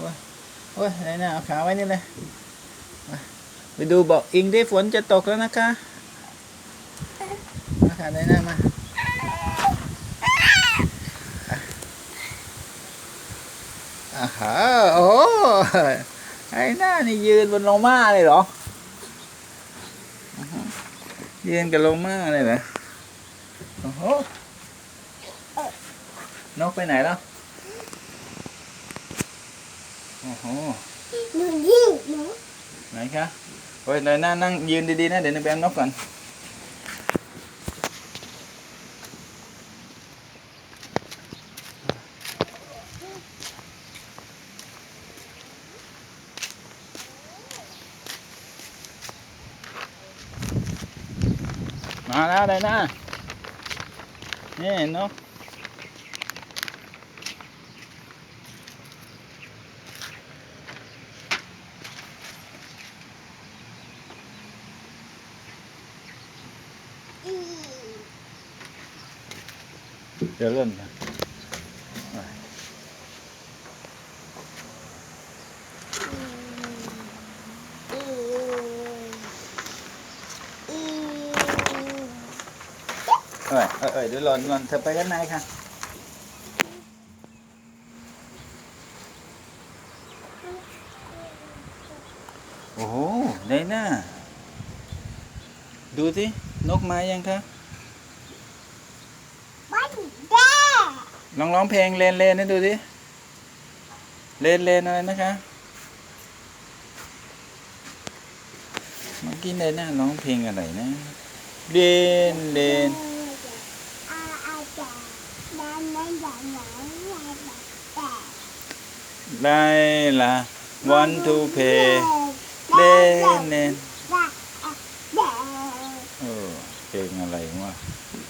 โอ้ยโอ้ยไหนนะเอาขาไว้นี่เลยมาไปดูบอกอิงได้ฝนจะตกแล้วนะคะมาค่ะไหนนะมาอาฮะโอ้ไอ้หน้านี่ยืนบนโลมาเลยเหรออื้อหือยืนกับโลมาเลยเหรอโอ้โหนกไปไหนแล้ว โอ้โหหนูยิ่งหนูไหนคะโอ้ยเลยนั่งนั่งยืนดีๆนะเดี๋ยวนึกแบงนกก่อนมาแล้วเลยนะนี่นก เดี๋ยวเริ่มนอีอีเอ้ยเอ้ยเอ้ยดี๋ยวหล่นหล่นเธอไปด้านในค่ะโอ้โหไดน่าดูสิ นกมายังคะ บ้านแด้ ลองร้องเพลงเลนเลนให้ดูสิเลนเลนอะไรนะคะเมื่อกี้ไดน่าร้องเพลงอะไรนะเลนเลนอาอาจารย์บ้านนั้นอย่างไหนอย่างไหนแต่ได้ละ want to play เล่นเล่นแด้แด้เออเพลงอะไรวะแ